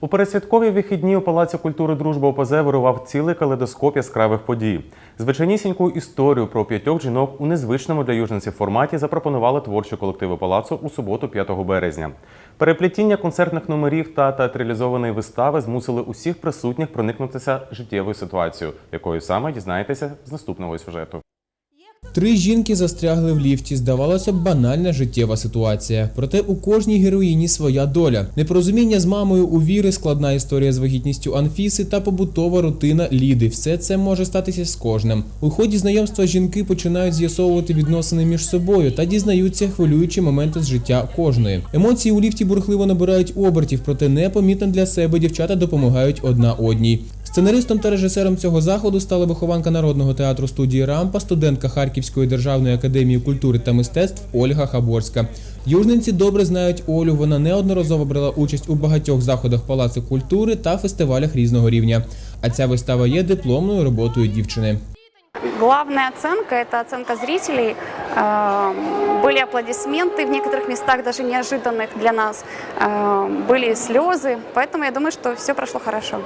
У передсвяткові вихідні у Палаці культури Дружба ОПЗ вирував цілий калейдоскоп яскравих подій. Звичайнісіньку історію про п'ятьох жінок у незвичному для южненців форматі запропонували творчі колективи палацу у суботу, 5 березня. Переплетіння концертних номерів та театралізованої вистави змусили усіх присутніх проникнутися життєвою ситуацією, якою саме дізнаєтеся з наступного сюжету. Три жінки застрягли в ліфті. Здавалося б, банальна життєва ситуація. Проте у кожній героїні своя доля. Непорозуміння з мамою у віри, складна історія з вагітністю Анфіси та побутова рутина Ліди. Все це може статися з кожним. У ході знайомства жінки починають з'ясовувати відносини між собою та дізнаються хвилюючі моменти з життя кожної. Емоції у ліфті бурхливо набирають обертів, проте непомітно для себе дівчата допомагають одна одній. Сценаристом та режисером цього заходу стала вихованка народного театру студії Рампа, студентка Харківської державної академії культури та мистецтв Ольга Хаборська. Южненці добре знають Олю. Вона неодноразово брала участь у багатьох заходах Палацу культури та фестивалях різного рівня. А ця вистава є дипломною роботою дівчини. Главная оценка – это оценка зрителей. Э, Были аплодисменты в некоторых местах, даже неожиданных для нас. Э, Были слезы. Поэтому я думаю, что все прошло хорошо.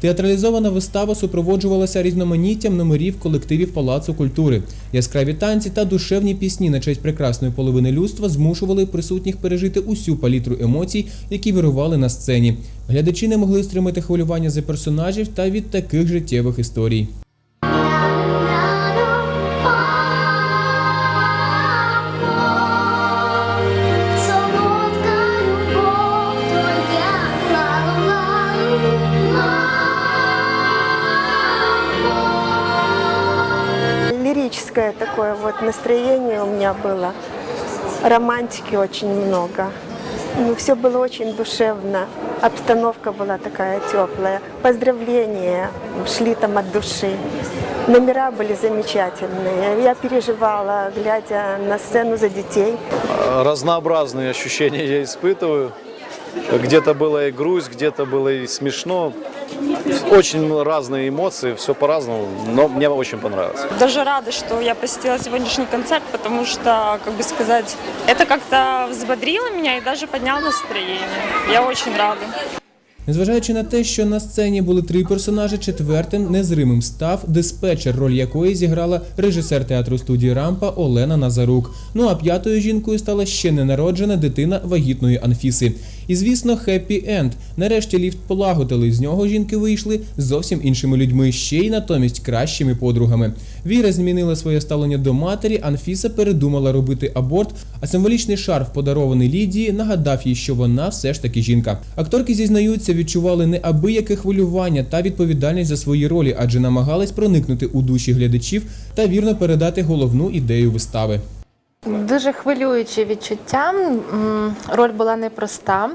Театралізована вистава супроводжувалася різноманіттям номерів колективів Палацу культури. Яскраві танці та душевні пісні на честь прекрасної половини людства змушували присутніх пережити усю палітру емоцій, які вирували на сцені. Глядачі не могли стримати хвилювання за персонажів та від таких життєвих історій. Лирическое такое вот настроение у меня было. Романтики очень много. Ну, все было очень душевно. Обстановка была такая теплая. Поздравления шли там от души. Номера были замечательные. Я переживала, глядя на сцену за детей. разнообразные ощущения я испытываю. Где-то было и грусть, где-то было и смешно. Очень разные эмоции, все по-разному, но мне очень понравилось. Даже рада, что я посетила сегодняшний концерт, потому что, как бы сказать, это как-то взбодрило меня и даже подняло настроение. Я очень рада. Незважаючи на те, що на сцені були три персонажі, четвертим незримим став диспетчер, роль якої зіграла режисер театру студії Рампа Олена Назарук. Ну а п'ятою жінкою стала ще ненароджена дитина вагітної Анфіси. І звісно, хеппі енд. Нарешті ліфт полагодили. З нього жінки вийшли зовсім іншими людьми, ще й натомість кращими подругами. Віра змінила своє ставлення до матері. Анфіса передумала робити аборт, а символічний шарф, подарований Лідії, нагадав їй, що вона все ж таки жінка. Акторки зізнаються, відчували неабияке хвилювання та відповідальність за свої ролі, адже намагались проникнути у душі глядачів та вірно передати головну ідею вистави. Дуже хвилюючі відчуття. Роль була непроста.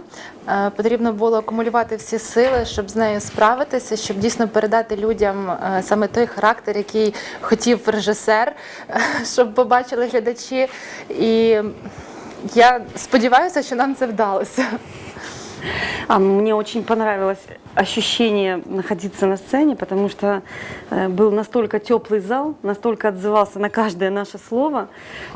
Е, Потрібно було акумулювати всі сили, щоб з нею справитися, щоб дійсно передати людям е, саме той характер, який хотів режисер, щоб побачили глядачі. І я сподіваюся, що нам це вдалося. А, Мне очень понравилось ощущение находиться на сцене, потому что э, был настолько теплый зал, настолько отзывался на каждое наше слово.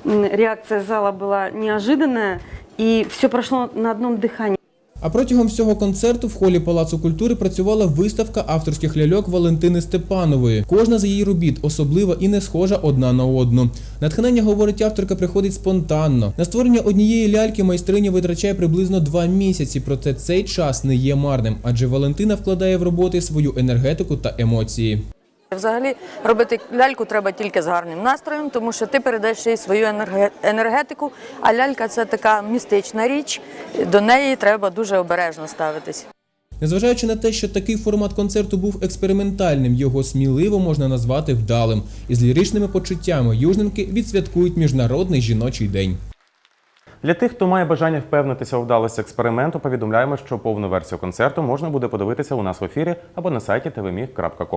М, Реакция зала была неожиданная, и все прошло на одном дыхании. А протягом всього концерту в холі Палацу культури працювала виставка авторських ляльок Валентини Степанової. Кожна з її робіт особлива і не схожа одна на одну. Натхнення, говорить авторка, приходить спонтанно. На створення однієї ляльки майстриня витрачає приблизно два місяці, проте цей час не є марним, адже Валентина вкладає в роботи свою енергетику та емоції. Взагалі робити ляльку треба тільки з гарним настроєм, тому що ти передаєш їй свою енергетику, а лялька це така містична річ, до неї треба дуже обережно ставитись. Незважаючи на те, що такий формат концерту був експериментальним, його сміливо можна назвати вдалим. Із ліричними почуттями южненки відсвяткують міжнародний жіночий день. Для тих, хто має бажання впевнитися у вдалості експерименту, повідомляємо, що повну версію концерту можна буде подивитися у нас в ефірі або на сайті tvmig.com.